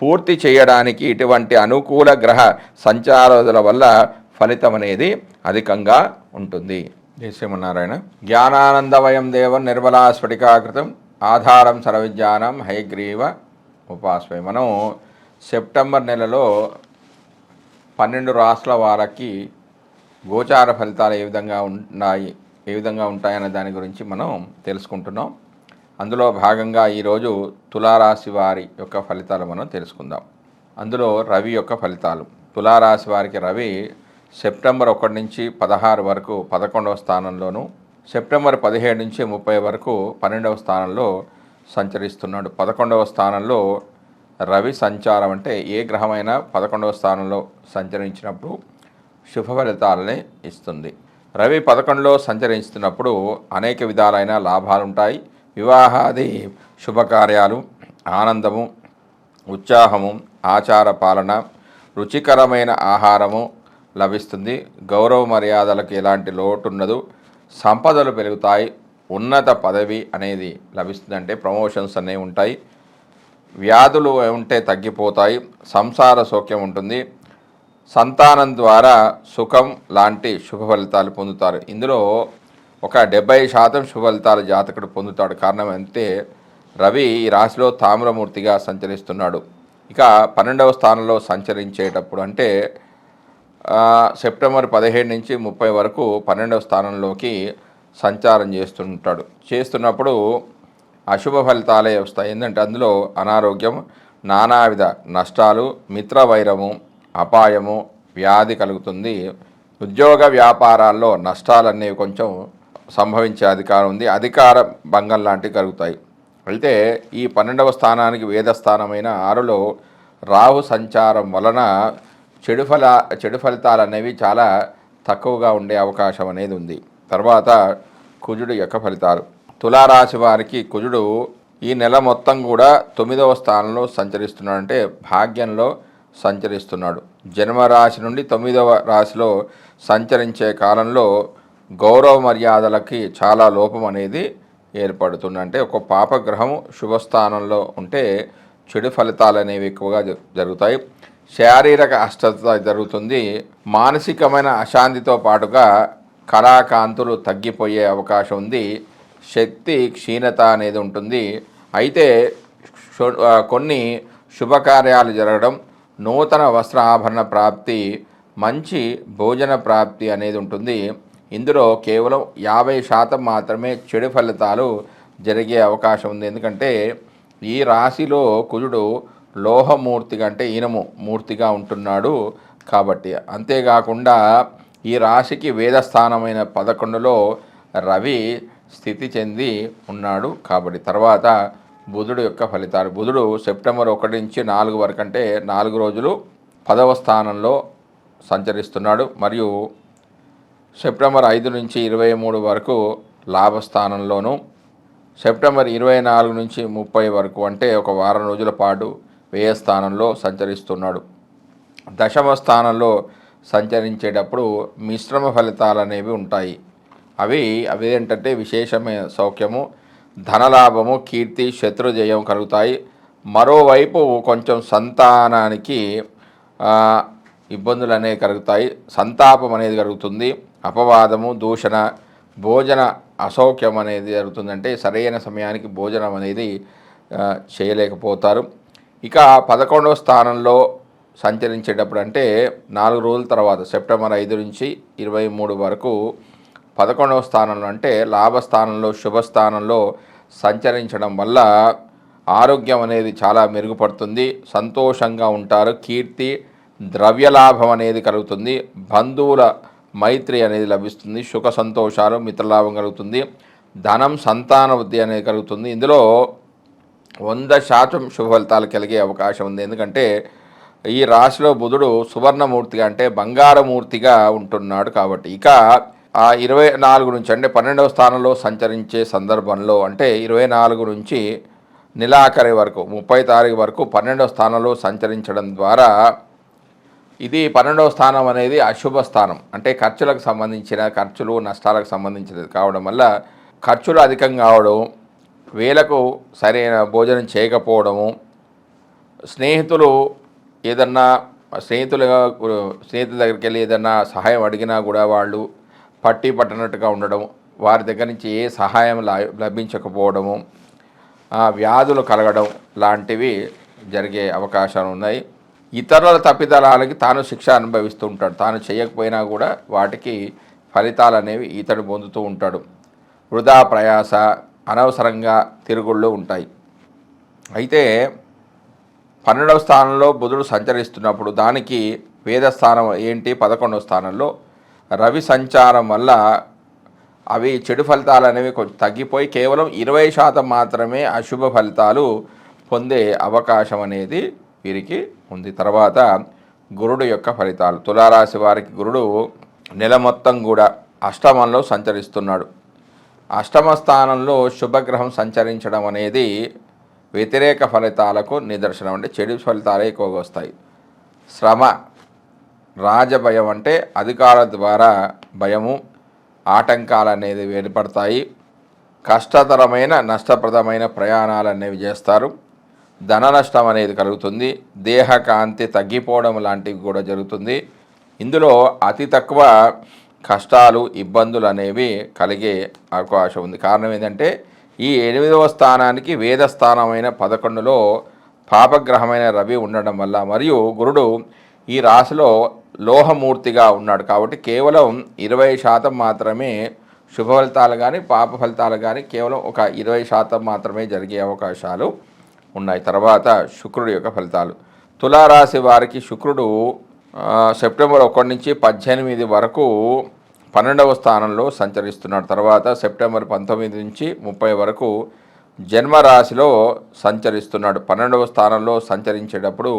పూర్తి చేయడానికి ఇటువంటి అనుకూల గ్రహ సంచారాల వల్ల ఫలితం అనేది అధికంగా ఉంటుంది. జై శ్రీమన్నారాయణ. జ్ఞానానందవయం దేవం నిర్మలా స్ఫటికాకృతం. ఆధారం సర్వజ్ఞానం హయగ్రీవ ఉపాస్మై మనం సెప్టెంబర్ నెలలో పన్నెండు రాష్ట్రాల వారికి గోచార ఫలితాలు ఏ విధంగా ఉన్నాయి ఏ విధంగా ఉంటాయనే దాని గురించి మనం తెలుసుకుంటున్నాం. అందులో భాగంగా ఈరోజు తులారాశి వారి యొక్క ఫలితాలు మనం తెలుసుకుందాం. అందులో రవి యొక్క ఫలితాలు. తులారాశి వారికి రవి సెప్టెంబర్ ఒకటి నుంచి పదహారు వరకు పదకొండవ స్థానంలోను సెప్టెంబర్ పదిహేడు నుంచి ముప్పై వరకు పన్నెండవ స్థానంలో సంచరిస్తున్నాడు. పదకొండవ స్థానంలో రవి సంచారం అంటే ఏ గ్రహమైనా పదకొండవ స్థానంలో సంచరించినప్పుడు శుభ ఫలితాలని ఇస్తుంది. రవి పదకొండులో సంచరిస్తున్నప్పుడు అనేక విధాలైన లాభాలుంటాయి. వివాహాది శుభకార్యాలు ఆనందము ఉత్సాహము ఆచార పాలన రుచికరమైన ఆహారము లభిస్తుంది. గౌరవ మర్యాదలకు ఎలాంటి లోటు ఉండదు సంపదలు పెరుగుతాయి. ఉన్నత పదవి అనేది లభిస్తుంది అంటే ప్రమోషన్స్ అనేవి ఉంటాయి. వ్యాధులు ఉంటే తగ్గిపోతాయి. సంసార సౌఖ్యం ఉంటుంది. సంతానం ద్వారా సుఖం లాంటి శుభ ఫలితాలు పొందుతారు. ఇందులో ఒక డెబ్బై శాతం శుభలితాల జాతకుడు పొందుతాడు. కారణం అంటే రవి ఈ రాశిలో తామ్రమూర్తిగా సంచరిస్తున్నాడు. ఇక పన్నెండవ స్థానంలో సంచరించేటప్పుడు అంటే సెప్టెంబర్ పదిహేడు నుంచి ముప్పై వరకు పన్నెండవ స్థానంలోకి సంచారం చేస్తుంటాడు. చేస్తున్నప్పుడు అశుభ ఫలితాలే వస్తాయి. ఏంటంటే అందులో అనారోగ్యం నానావిధ నష్టాలు మిత్రవైరము అపాయము వ్యాధి కలుగుతుంది. ఉద్యోగ వ్యాపారాల్లో నష్టాలనేవి కొంచెం సంభవించే అధికారం ఉంది. అధికార భంగం లాంటివి కలుగుతాయి. అయితే ఈ పన్నెండవ స్థానానికి వేదస్థానమైన ఆరులో రాహు సంచారం వలన చెడు ఫల చెడు ఫలితాలు అనేవి చాలా తక్కువగా ఉండే అవకాశం అనేది ఉంది. తర్వాత కుజుడు యొక్క ఫలితాలు. తులారాశి వారికి కుజుడు ఈ నెల మొత్తం కూడా తొమ్మిదవ స్థానంలో సంచరిస్తున్నాడు. అంటే భాగ్యంలో సంచరిస్తున్నాడు. జన్మరాశి నుండి తొమ్మిదవ రాశిలో సంచరించే కాలంలో గౌరవ మర్యాదలకి చాలా లోపం అనేది ఏర్పడుతుంది అంటే ఒక పాపగ్రహం శుభస్థానంలో ఉంటే చెడు ఫలితాలు అనేవి ఎక్కువగా జ- జరుగుతాయి. శారీరక అష్టత జరుగుతుంది. మానసికమైన అశాంతితో పాటుగా కళాకాంతులు తగ్గిపోయే అవకాశం ఉంది. శక్తి క్షీణత అనేది ఉంటుంది. అయితే కొన్ని శుభకార్యాలు జరగడం నూతన వస్త్ర ఆభరణ ప్రాప్తి మంచి భోజన ప్రాప్తి అనేది ఉంటుంది. ఇందులో కేవలం యాభై శాతం మాత్రమే చెడు ఫలితాలు జరిగే అవకాశం ఉంది. ఎందుకంటే ఈ రాశిలో కుజుడు లోహమూర్తి కంటే ఈనము మూర్తిగా ఉంటున్నాడు కాబట్టి. అంతేకాకుండా ఈ రాశికి వేదస్థానమైన పదకొండులో రవి స్థితి చెంది ఉన్నాడు కాబట్టి. తర్వాత బుధుడు యొక్క ఫలితాలు. బుధుడు సెప్టెంబర్ ఒకటి నుంచి నాలుగు వరకు అంటే నాలుగు రోజులు పదవ స్థానంలో సంచరిస్తున్నాడు. మరియు సెప్టెంబర్ ఐదు నుంచి ఇరవై మూడు వరకు లాభస్థానంలోను సెప్టెంబర్ ఇరవై నాలుగు నుంచి ముప్పై వరకు అంటే ఒక వారం రోజుల పాటు వ్యయ స్థానంలో సంచరిస్తున్నాడు. దశమ స్థానంలో సంచరించేటప్పుడు మిశ్రమ ఫలితాలు అనేవి ఉంటాయి. అవి అవి ఏంటంటే విశేషమైన సౌఖ్యము ధనలాభము కీర్తి శత్రుజయం కలుగుతాయి. మరోవైపు కొంచెం సంతానానికి ఇబ్బందులు అనేవి కలుగుతాయి. సంతాపం అనేది కలుగుతుంది. అపవాదము దూషణ భోజన అసౌఖ్యం అనేది జరుగుతుందంటే సరైన సమయానికి భోజనం అనేది చేయలేకపోతారు. ఇక పదకొండవ స్థానంలో సంచరించేటప్పుడు అంటే నాలుగు రోజుల తర్వాత సెప్టెంబర్ ఐదు నుంచి ఇరవై మూడు వరకు పదకొండవ స్థానంలో అంటే లాభస్థానంలో శుభస్థానంలో సంచరించడం వల్ల ఆరోగ్యం అనేది చాలా మెరుగుపడుతుంది సంతోషంగా ఉంటారు కీర్తి ద్రవ్యలాభం అనేది కలుగుతుంది బంధువుల మైత్రి అనేది లభిస్తుంది సుఖ సంతోషాలు మిత్రలాభం కలుగుతుంది ధనం సంతాన వృద్ధి అనేది కలుగుతుంది. ఇందులో వంద శాతం శుభ ఫలితాలు కలిగే అవకాశం ఉంది. ఎందుకంటే ఈ రాశిలో బుధుడు సువర్ణమూర్తిగా అంటే బంగారమూర్తిగా ఉంటున్నాడు కాబట్టి. ఇక ఆ ఇరవై నాలుగు నుంచి అంటే పన్నెండవ స్థానంలో సంచరించే సందర్భంలో అంటే ఇరవై నాలుగు నుంచి నెలాఖరి వరకు ముప్పై తారీఖు వరకు పన్నెండవ స్థానంలో సంచరించడం ద్వారా ఇది పన్నెండవ స్థానం అనేది అశుభ స్థానం. అంటే ఖర్చులకు సంబంధించిన ఖర్చులు నష్టాలకు సంబంధించినది కావడం వల్ల ఖర్చులు అధికం కావడం వేలకు సరైన భోజనం చేయకపోవడము స్నేహితులు ఏదన్నా స్నేహితులు స్నేహితుల దగ్గరికి వెళ్ళి ఏదన్నా సహాయం అడిగినా కూడా వాళ్ళు పట్టి పట్టనట్టుగా ఉండడం వారి దగ్గర నుంచి ఏ సహాయం లా- లభించకపోవడము వ్యాధులు కలగడం లాంటివి జరిగే అవకాశాలు ఉన్నాయి. ఇతరుల తప్పిదలాలకి తాను శిక్ష అనుభవిస్తూ ఉంటాడు. తాను చేయకపోయినా కూడా వాటికి ఫలితాలు అనేవి ఇతడు పొందుతూ ఉంటాడు. వృధా ప్రయాస అనవసరంగా తిరుగుళ్ళు ఉంటాయి. అయితే పన్నెండవ స్థానంలో బుధుడు సంచరిస్తున్నప్పుడు దానికి వేదస్థానం ఏంటి? పదకొండవ స్థానంలో రవి సంచారం వల్ల అవి చెడు ఫలితాలు అనేవి కొంచెం తగ్గిపోయి కేవలం ఇరవై శాతం మాత్రమే అశుభ ఫలితాలు పొందే అవకాశం అనేది వీరికి ఉంది. తర్వాత గురుడు యొక్క ఫలితాలు. తులారాశి వారికి గురుడు నెల మొత్తం కూడా అష్టమంలో సంచరిస్తున్నాడు. అష్టమ స్థానంలో శుభగ్రహం సంచరించడం అనేది వ్యతిరేక ఫలితాలకు నిదర్శనం అంటే చెడు ఫలితాలే ఎక్కువగా వస్తాయి. శ్రమ రాజభయం అంటే అధికారుల ద్వారా భయము ఆటంకాలు అనేది ఏర్పడతాయి. కష్టతరమైన నష్టప్రదమైన ప్రయాణాలు అనేవి చేస్తారు. ధన నష్టం అనేది కలుగుతుంది దేహకాంతి తగ్గిపోవడం లాంటివి కూడా జరుగుతుంది. ఇందులో అతి తక్కువ కష్టాలు ఇబ్బందులు అనేవి కలిగే అవకాశం ఉంది. కారణం ఏంటంటే ఈ ఎనిమిదవ స్థానానికి వేద స్థానమైన పదకొండులో పాపగ్రహమైన రవి ఉండడం వల్ల మరియు గురుడు ఈ రాశిలో లోహమూర్తిగా ఉన్నాడు. కాబట్టి కేవలం ఇరవై శాతం మాత్రమే శుభ ఫలితాలు కానీ పాప ఫలితాలు కానీ కేవలం ఒక ఇరవై శాతం మాత్రమే జరిగే అవకాశాలు ఉన్నాయి. తర్వాత శుక్రుడు యొక్క ఫలితాలు. తులారాశి వారికి శుక్రుడు సెప్టెంబర్ ఒకటి నుంచి పద్దెనిమిది వరకు పన్నెండవ స్థానంలో సంచరిస్తున్నాడు. తర్వాత సెప్టెంబర్ పంతొమ్మిది నుంచి ముప్పై వరకు జన్మరాశిలో సంచరిస్తున్నాడు. పన్నెండవ స్థానంలో సంచరించేటప్పుడు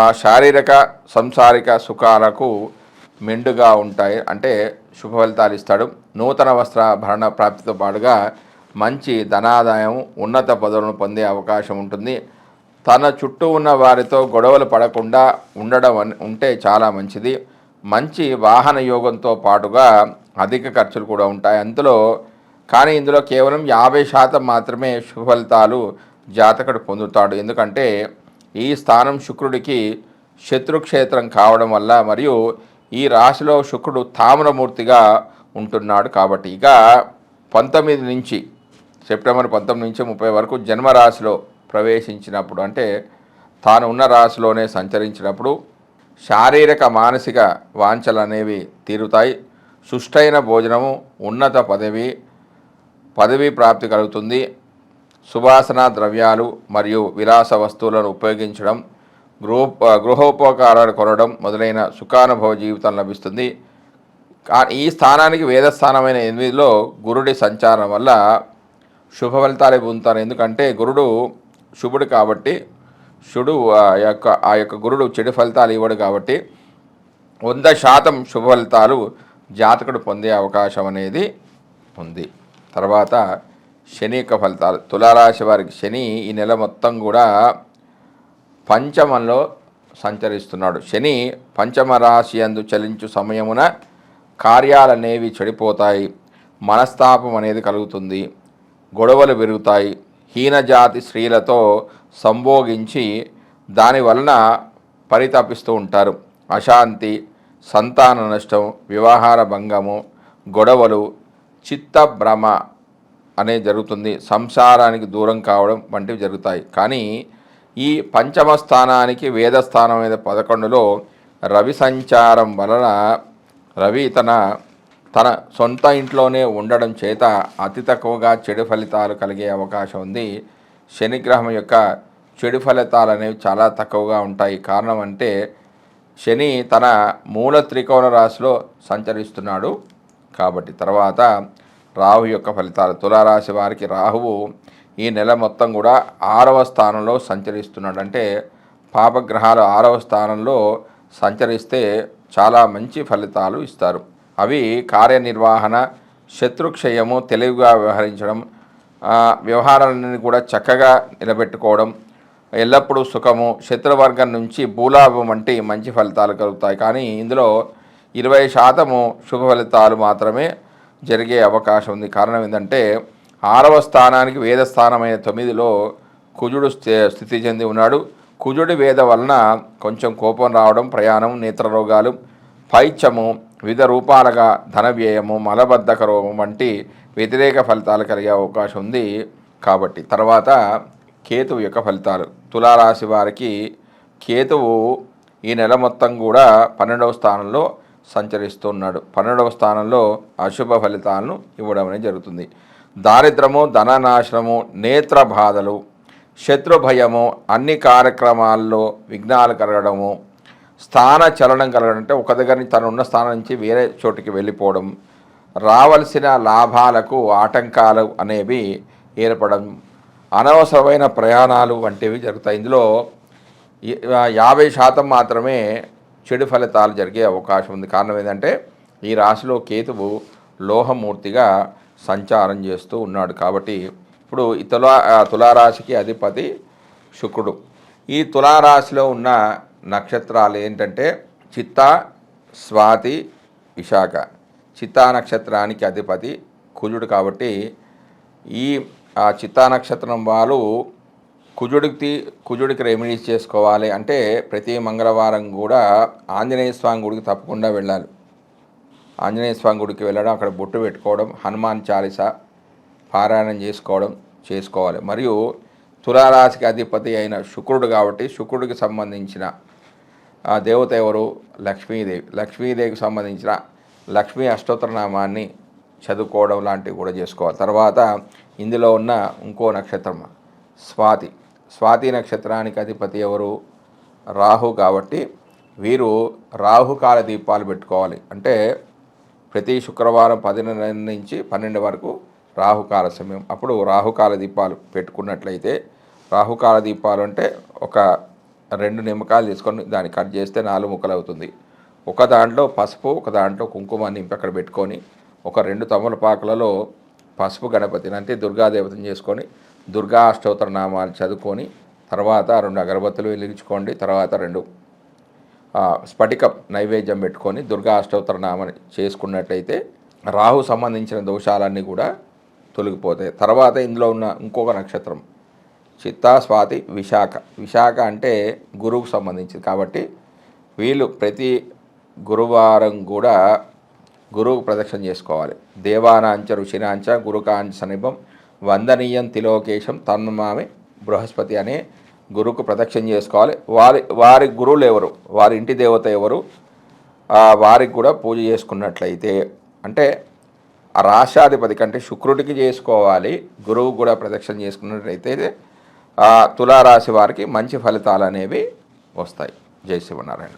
ఆ శారీరక సంసారిక సుఖాలకు మెండుగా ఉంటాయి. అంటే శుభ ఫలితాలు ఇస్తాడు. నూతన వస్త్రాభరణ ప్రాప్తితో పాటుగా మంచి ధనాదాయం ఉన్నత పదవులను పొందే అవకాశం ఉంటుంది. తన చుట్టూ ఉన్న వారితో గొడవలు పడకుండా ఉండడం ఉంటే చాలా మంచిది. మంచి వాహన యోగంతో పాటుగా అధిక ఖర్చులు కూడా ఉంటాయి. అందులో కానీ ఇందులో కేవలం యాభై శాతం మాత్రమే శుభఫలితాలు జాతకుడు పొందుతాడు. ఎందుకంటే ఈ స్థానం శుక్రుడికి శత్రుక్షేత్రం కావడం వల్ల మరియు ఈ రాశిలో శుక్రుడు తామ్రమూర్తిగా ఉంటున్నాడు కాబట్టి ఇక పంతొమ్మిది నుంచి సెప్టెంబర్ పంతొమ్మిది నుంచి ముప్పై వరకు జన్మరాశిలో ప్రవేశించినప్పుడు అంటే తాను ఉన్న రాశిలోనే సంచరించినప్పుడు శారీరక మానసిక వాంఛలు అనేవి తీరుతాయి. సుష్టైన భోజనము ఉన్నత పదవి పదవీ ప్రాప్తి కలుగుతుంది. సువాసన ద్రవ్యాలు మరియు విలాస వస్తువులను ఉపయోగించడం గృహ గృహోపకారాలు కొనడం మొదలైన సుఖానుభవ జీవితం లభిస్తుంది. ఈ స్థానానికి వేదస్థానమైన ఎనిమిదిలో గురుడి సంచారం వల్ల శుభ ఫలితాలే పొందుతారు. ఎందుకంటే గురుడు శుభుడు కాబట్టి శుడు ఆ యొక్క ఆ యొక్క గురుడు చెడు ఫలితాలు ఇవ్వడు కాబట్టి వంద శాతం శుభ ఫలితాలు జాతకుడు పొందే అవకాశం అనేది ఉంది. తర్వాత శని యొక్క ఫలితాలు. తులారాశి వారికి శని ఈ నెల మొత్తం కూడా పంచమంలో సంచరిస్తున్నాడు. శని పంచమ రాశి అందు చలించు సమయమున కార్యాలనేవి చెడిపోతాయి. మనస్తాపం అనేది కలుగుతుంది. గొడవలు పెరుగుతాయి. హీనజాతి స్త్రీలతో సంభోగించి దాని వలన పరితపిస్తూ ఉంటారు. అశాంతి సంతాన నష్టం వివాహార భంగము గొడవలు చిత్త భ్రమ జరుగుతుంది. సంసారానికి దూరం కావడం వంటివి జరుగుతాయి. కానీ ఈ పంచమ స్థానానికి వేద స్థానమైన పదకొండులో రవి సంచారం వలన రవి తన తన సొంత ఇంట్లోనే ఉండడం చేత అతి తక్కువగా చెడు ఫలితాలు కలిగే అవకాశం ఉంది. శనిగ్రహం యొక్క చెడు ఫలితాలు అనేవి చాలా తక్కువగా ఉంటాయి. కారణం అంటే శని తన మూల త్రికోణ రాశిలో సంచరిస్తున్నాడు. కాబట్టి తర్వాత రాహు యొక్క ఫలితాలు. తులారాశి వారికి రాహువు ఈ నెల మొత్తం కూడా ఆరవ స్థానంలో సంచరిస్తున్నాడు. అంటే పాపగ్రహాలు ఆరవ స్థానంలో సంచరిస్తే చాలా మంచి ఫలితాలు ఇస్తారు. అవి కార్యనిర్వహణ శత్రుక్షయము తెలివిగా వ్యవహరించడం వ్యవహారాలన్నీ కూడా చక్కగా నిలబెట్టుకోవడం ఎల్లప్పుడూ సుఖము శత్రువర్గం నుంచి భూలాభం వంటి మంచి ఫలితాలు కలుగుతాయి. కానీ ఇందులో ఇరవై శాతము శుభ ఫలితాలు మాత్రమే జరిగే అవకాశం ఉంది. కారణం ఏంటంటే ఆరవ స్థానానికి వేద స్థానమైన తొమ్మిదిలో కుజుడు స్థి- స్థితి చెంది ఉన్నాడు. కుజుడి వేద వలన కొంచెం కోపం రావడం ప్రయాణం నేత్రరోగాలు పైత్యము వివిధ రూపాలుగా ధన వ్యయము మలబద్ధక రోగం వంటి వ్యతిరేక ఫలితాలు కలిగే అవకాశం ఉంది కాబట్టి. తర్వాత కేతువు యొక్క ఫలితాలు. తులారాశి వారికి కేతువు ఈ నెల మొత్తం కూడా పన్నెండవ స్థానంలో సంచరిస్తున్నాడు. పన్నెండవ స్థానంలో అశుభ ఫలితాలను ఇవ్వడం అనేది జరుగుతుంది. దారిద్రము ధననాశనము నేత్ర బాధలు శత్రు భయము అన్ని కార్యక్రమాల్లో విఘ్నాలు కలగడము స్థాన చలనం కలగడం అంటే ఒక దగ్గర నుంచి తను ఉన్న స్థానం నుంచి వేరే చోటికి వెళ్ళిపోవడం రావలసిన లాభాలకు ఆటంకాలు అనేవి ఏర్పడడం అనవసరమైన ప్రయాణాలు వంటివి జరుగుతాయి. ఇందులో యాభై శాతం మాత్రమే చెడు ఫలితాలు జరిగే అవకాశం ఉంది. కారణం ఏంటంటే ఈ రాశిలో కేతువు లోహమూర్తిగా సంచారం చేస్తూ ఉన్నాడు. కాబట్టి ఇప్పుడు ఈ తులా తులారాశికి అధిపతి శుక్రుడు. ఈ తులారాశిలో ఉన్న నక్షత్రాలు ఏంటంటే చిత్త స్వాతి విశాఖ. చిత్తా నక్షత్రానికి అధిపతి కుజుడు కాబట్టి ఈ ఆ చిత్తా నక్షత్రం వాళ్ళు కుజుడికి కుజుడికి రెమెడీస్ చేసుకోవాలి అంటే ప్రతి మంగళవారం కూడా ఆంజనేయ స్వామి గుడికి తప్పకుండా వెళ్ళాలి. ఆంజనేయ స్వామి గుడికి వెళ్ళడం అక్కడ బొట్టు పెట్టుకోవడం హనుమాన్ చాలీస పారాయణం చేసుకోవడం చేసుకోవాలి. మరియు తులారాశికి అధిపతి అయిన శుక్రుడు కాబట్టి శుక్రుడికి సంబంధించిన ఆ దేవత ఎవరు? లక్ష్మీదేవి. లక్ష్మీదేవికి సంబంధించిన లక్ష్మీ అష్టోత్తరనామాన్ని చదువుకోవడం లాంటివి కూడా చేసుకోవాలి. తర్వాత ఇందులో ఉన్న ఇంకో నక్షత్రం స్వాతి. స్వాతి నక్షత్రానికి అధిపతి ఎవరు? రాహు. కాబట్టి వీరు రాహుకాల దీపాలు పెట్టుకోవాలి. అంటే ప్రతి శుక్రవారం పదిన్నర నుంచి పన్నెండు వరకు రాహుకాల సమయం. అప్పుడు రాహుకాల దీపాలు పెట్టుకున్నట్లయితే రాహుకాల దీపాలు అంటే ఒక రెండు నిమ్మకాయలు తీసుకొని దాన్ని కట్ చేస్తే నాలుగు ముక్కలు అవుతుంది. ఒక దాంట్లో పసుపు ఒక దాంట్లో కుంకుమ నింపి అక్కడ పెట్టుకొని ఒక రెండు తమలపాకులలో పసుపు గణపతిని అంటే దుర్గాదేవతని చేసుకొని దుర్గా అష్టోత్తర నామాలు చదువుకొని తర్వాత రెండు అగరబత్తులు వెలిగించుకోండి తర్వాత రెండు స్ఫటికం నైవేద్యం పెట్టుకొని దుర్గా అష్టోత్తర నామని చేసుకున్నట్టయితే రాహు సంబంధించిన దోషాలన్నీ కూడా తొలగిపోతాయి. తర్వాత ఇందులో ఉన్న ఇంకొక నక్షత్రం చిత్తా స్వాతి విశాఖ. విశాఖ అంటే గురువుకు సంబంధించింది. కాబట్టి వీళ్ళు ప్రతి గురువారం కూడా గురువుకు ప్రదక్షిణ చేసుకోవాలి. దేవానాంచ ఋషినాంచ గురుకాంచ సమీపం వందనీయం తిలోకేశం తన్మామి బృహస్పతి అనే గురువుకు ప్రదక్షిణ చేసుకోవాలి. వారి వారి గురువులు ఎవరు? వారి ఇంటి దేవత ఎవరు? వారికి కూడా పూజ చేసుకున్నట్లయితే అంటే రాశాధిపతి కంటే శుక్రుడికి చేసుకోవాలి. గురువు కూడా ప్రదక్షిణ చేసుకున్నట్లయితే తులారాశి వారికి మంచి ఫలితాలు అనేవి వస్తాయి. జై శివనారాయణ.